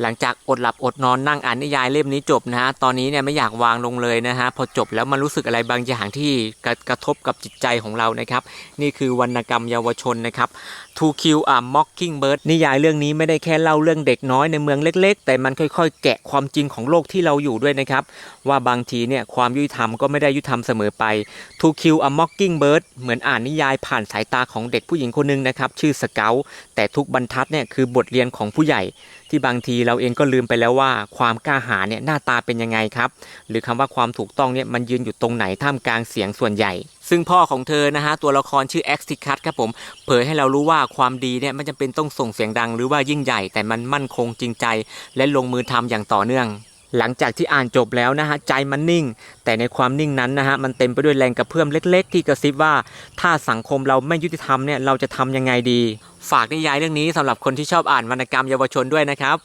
หลังจากอดหลับอดนอนนั่งอ่านนิยายเล่มนี้จบนะฮะ ตอนนี้เนี่ยไม่อยากวางลงเลยนะฮะ พอจบแล้วมันรู้สึกอะไรบางอย่างที่กระกระทบกับจิตใจของเรานะครับ นี่คือวรรณกรรมเยาวชนนะครับ To Kill a Mockingbird นิยายเรื่องนี้ไม่ได้แค่เล่าเรื่องเด็กน้อยในเมืองเล็ก ๆ แต่มันค่อยๆ แกะความจริงของโลกที่เราอยู่ด้วยนะครับ ว่าบางทีเนี่ยความยุติธรรมก็ไม่ได้ยุติธรรมเสมอไป To Kill a Mockingbird เหมือนอ่านนิยายผ่านสายตาของเด็กผู้หญิงคนหนึงนะครับชื่อสเกลแต่ทุกบรรทัดเนี่ยคือบทเรียนของผู้ใหญ่ที่บางทีเราเองก็ลืมไปแล้วว่าความกล้าหาญเนี่ยหน้าตาเป็นยังไงครับ หรือคำว่าความถูกต้องเนี่ยมันยืนอยู่ตรงไหนท่ามกลางเสียงส่วนใหญ่ ซึ่งพ่อของเธอนะฮะตัวละครชื่อ e x t i c u t ครับผมเผยให้เรารู้ว่าความดีเนี่ยไม่จำเป็นต้องส่งเสียงดังหรือว่ายิ่งใหญ่แต่มันมั่นคงจริงใจ และลงมือทำอย่างต่อเนื่องหลังจากที่อ่านจบแล้วนะฮะใจมันนิ่ง แต่ในความนิ่งนั้นนะฮะมันเต็มไปด้วยแรงกระเพื่อมเล็ก ๆ ที่กระซิบว่า ถ้าสังคมเราไม่ยุติธรรมเนี่ยเราจะทำยังไงดี ฝากนิยายเรื่องนี้สำหรับคนที่ชอบอ่านวรรณกรรมเยาวชนด้วยนะครับ